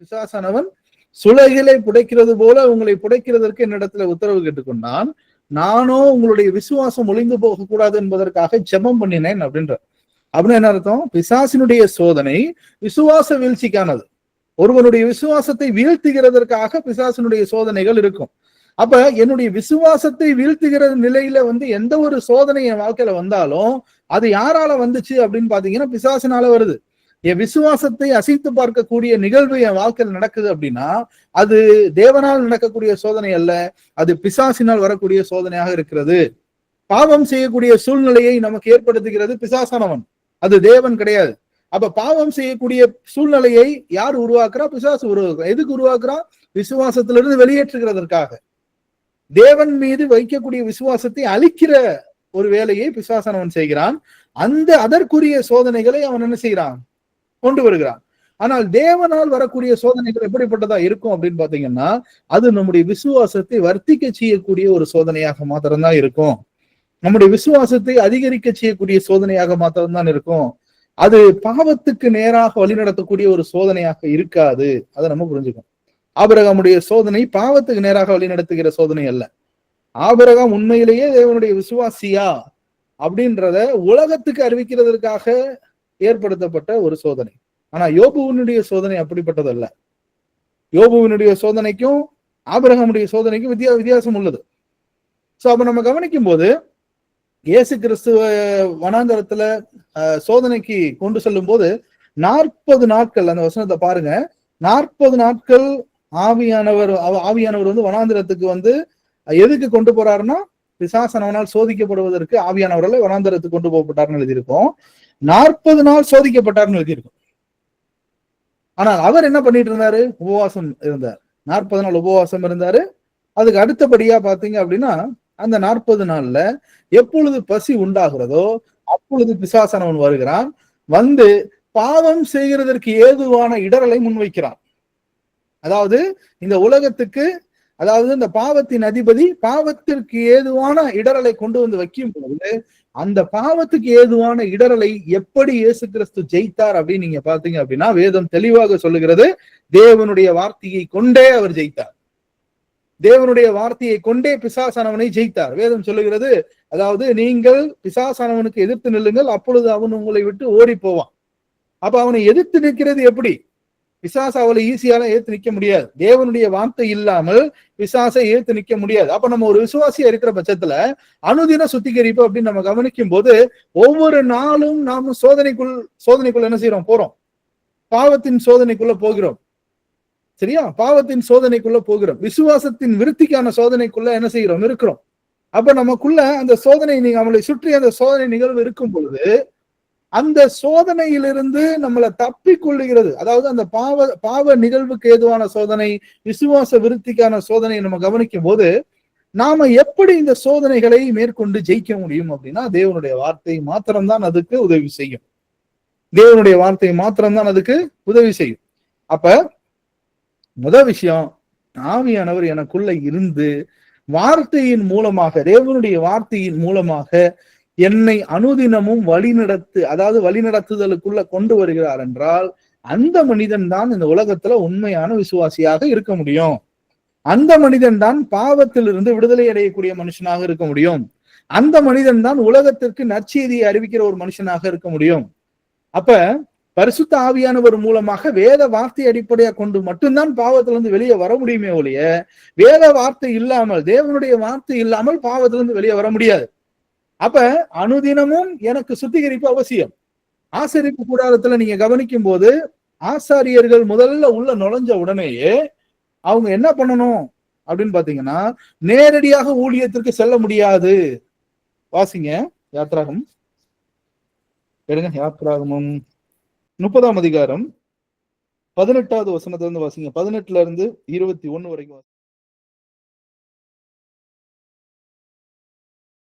பிசாசானவன் சுலகிலை புடைக்கிறது போல உங்களை புடைக்கிறதற்கு என்னிடத்துல உத்தரவு கேட்டுக்கொண்டான். நானும் உங்களுடைய விசுவாசம் ஒளிந்து போக கூடாது என்பதற்காக ஜெபம் பண்ணினேன் அப்படின்ற அப்படின்னு என்ன அர்த்தம்? பிசாசினுடைய சோதனை விசுவாச வீழ்ச்சிக்கானது. ஒருவனுடைய விசுவாசத்தை வீழ்த்துகிறதற்காக பிசாசினுடைய சோதனைகள் இருக்கும். அப்ப என்னுடைய விசுவாசத்தை வீழ்த்துகிற நிலையில வந்து எந்த ஒரு சோதனை என் வாழ்க்கையில வந்தாலும் அது யாரால வந்துச்சு அப்படின்னு பாத்தீங்கன்னா பிசாசினால வருது. என் விசுவாசத்தை அசைத்து பார்க்கக்கூடிய நிகழ்வு என் வாழ்க்கையில் நடக்குது அப்படின்னா அது தேவனால் நடக்கக்கூடிய சோதனை அல்ல அது பிசாசினால் வரக்கூடிய சோதனையாக இருக்கிறது. பாவம் செய்யக்கூடிய சூழ்நிலையை நமக்கு ஏற்படுத்துகிறது பிசாசானவன். அது தேவன் கிடையாது. அப்ப பாவம் செய்யக்கூடிய சூழ்நிலையை யார் உருவாக்குறா? பிசாசு உருவாக்குறா. எதுக்கு உருவாக்குறா? விசுவாசத்திலிருந்து வெளியேற்றுகிறதற்காக. தேவன் மீது வைக்கக்கூடிய விசுவாசத்தை அழிக்கிற ஒரு வேலையை பிசாசனவன் செய்கிறான். அந்த அதற்குரிய சோதனைகளை அவன் என்ன செய்கிறான்? கொண்டு வருகிறான் ஆனால் தேவனால் வரக்கூடிய சோதனைகள் எப்படிப்பட்டதா இருக்கும் அப்படின்னு பாத்தீங்கன்னா அது நம்முடைய விசுவாசத்தை வர்த்திக்க செய்யக்கூடிய ஒரு சோதனையாக மாத்திரம்தான் இருக்கும். நம்முடைய விசுவாசத்தை அதிகரிக்க செய்யக்கூடிய சோதனையாக மாத்திரம்தான் இருக்கும். அது பாவத்துக்கு நேராக வழிநடத்தக்கூடிய ஒரு சோதனையாக இருக்காது. அதை நம்ம புரிஞ்சுக்கணும். ஆபரகமுடைய சோதனை பாவத்துக்கு நேராக வழிநடத்துகிற சோதனை அல்ல. ஆபரகம் உண்மையிலேயே தேவனுடைய விசுவாசியா அப்படின்றத உலகத்துக்கு அறிவிக்கிறதற்காக ஏற்படுத்தப்பட்ட ஒரு சோதனை. ஆனா யோபுவினுடைய சோதனை அப்படிப்பட்டதல்ல. யோபுவினுடைய சோதனைக்கும் ஆபிரகமுடைய சோதனைக்கும் வித்தியா வித்தியாசம் உள்ளது. சோ அப்ப நம்ம கவனிக்கும் போது இயேசு கிறிஸ்துவ வனாந்தரத்துல சோதனைக்கு கொண்டு செல்லும் போது நாற்பது நாட்கள் அந்த வசனத்தை பாருங்க. நாற்பது நாட்கள் ஆவியானவர் ஆவியானவர் வந்து வனாந்திரத்துக்கு வந்து எதுக்கு கொண்டு போறாருன்னா பிசாசனவனால் சோதிக்கப்படுவதற்கு ஆவியானவர்களை வனாந்தரத்துக்கு கொண்டு போகப்பட்டார்னு எழுதியிருக்கோம். நாற்பது நாள் சோதிக்கப்பட்டார்னு எழுதியிருக்கோம். ஆனால் அவர் என்ன பண்ணிட்டு இருந்தாரு? உபவாசம் இருந்தார். நாற்பது நாள் உபவாசம் இருந்தாரு. அதுக்கு அடுத்தபடியா பாத்தீங்க அப்படின்னா அந்த நாற்பது நாள்ல எப்பொழுது பசி உண்டாகிறதோ அப்பொழுது பிசாசனவன் வருகிறான். வந்து பாவம் செய்கிறதற்கு ஏதுவான இடரலை முன்வைக்கிறான். அதாவது இந்த உலகத்துக்கு அதாவது இந்த பாவத்தின் அதிபதி பாவத்திற்கு ஏதுவான இடரலை கொண்டு வந்து வைக்கும் பொழுது அந்த பாவத்துக்கு ஏதுவான இடரலை எப்படி இயேசு கிறிஸ்து ஜெயித்தார் அப்படின்னு நீங்க பாத்தீங்க அப்படின்னா வேதம் தெளிவாக சொல்லுகிறது தேவனுடைய வார்த்தையை கொண்டே அவர் ஜெயித்தார். தேவனுடைய வார்த்தையை கொண்டே பிசாசானவனை ஜெயித்தார். வேதம் சொல்லுகிறது அதாவது நீங்கள் பிசாசானவனுக்கு எதிர்த்து நில்லுங்கள் அப்பொழுது அவன் உங்களை விட்டு ஓடி போவான். அப்ப அவனை எதிர்த்து நிற்கிறது எப்படி? பிசாச அவளை ஈஸியால ஏத்து நிக்க முடியாது. தேவனுடைய வார்த்தை இல்லாமல் பிசாசை ஏத்து நிக்க முடியாது. அப்ப நம்ம ஒரு விசுவாசியா இருக்கிற பட்சத்துல அனுதின சுத்திகரிப்பு அப்படின்னு நம்ம கவனிக்கும் போது ஒவ்வொரு நாளும் நாம சோதனைக்குள் சோதனைக்குள்ள என்ன செய்யறோம் போறோம். பாவத்தின் சோதனைக்குள்ள போகிறோம். சரியா? பாவத்தின் சோதனைக்குள்ள போகிறோம். விசுவாசத்தின் விருத்திக்கான சோதனைக்குள்ள என்ன செய்யறோம் இருக்கிறோம். அப்ப நமக்குள்ள அந்த சோதனை நீங்க அவளை சுற்றி அந்த சோதனை நிகழ்வு இருக்கும் பொழுது அந்த சோதனையிலிருந்து நம்மளை தப்பி கொள்ளுகிறது. அதாவது அந்த பாவ பாவ நிகழ்வுக்கு ஏதுவான சோதனை விசுவாச விருத்திக்கான சோதனையை நம்ம கவனிக்கும் போது நாம எப்படி இந்த சோதனைகளை மேற்கொண்டு ஜெயிக்க முடியும் அப்படின்னா தேவனுடைய வார்த்தை மாத்திரம்தான் அதுக்கு உதவி செய்யும். தேவனுடைய வார்த்தை மாத்திரம்தான் அதுக்கு உதவி செய்யும். அப்ப முதல் விஷயம் ஆவியானவர் எனக்குள்ள இருந்து வார்த்தையின் மூலமாக தேவனுடைய வார்த்தையின் மூலமாக என்னை அனுதினமும் வழிநடத்து அதாவது வழிநடத்துதலுக்குள்ள கொண்டு வருகிறார் என்றால் அந்த மனிதன் தான் இந்த உலகத்துல உண்மையான விசுவாசியாக இருக்க முடியும். அந்த மனிதன் தான் பாவத்திலிருந்து விடுதலை அடையக்கூடிய மனுஷனாக இருக்க முடியும். அந்த மனிதன் தான் உலகத்திற்கு நற்செய்தியை அறிவிக்கிற ஒரு மனுஷனாக இருக்க முடியும். அப்ப பரிசுத்த ஆவியானவர் மூலமாக வேத வார்த்தை அடிப்படையா கொண்டு மட்டும்தான் பாவத்திலிருந்து வெளியே வர முடியுமே ஒழிய வேத வார்த்தை இல்லாமல் தேவனுடைய வார்த்தை இல்லாமல் பாவத்திலிருந்து வெளியே வர முடியாது. அப்ப அனுதினமும் எனக்கு சுத்திகரிப்பு அவசியம். ஆசரிப்பு கூடாரத்துல நீங்க கவனிக்கும் போது ஆசாரியர்கள் முதல்ல உள்ள நுழைஞ்ச உடனேயே அவங்க என்ன பண்ணணும்? அப்படின்னு பாத்தீங்கன்னா நேரடியாக ஊழியத்திற்கு செல்ல முடியாது. வாசிங்க யாத்ராகம் எடுங்க யாத்ராகமும். முப்பதாம் அதிகாரம். பதினெட்டாவது வசனத்துல இருந்து வாசிங்க. பதினெட்டுல இருந்து இருபத்தி ஒண்ணு வரைக்கும்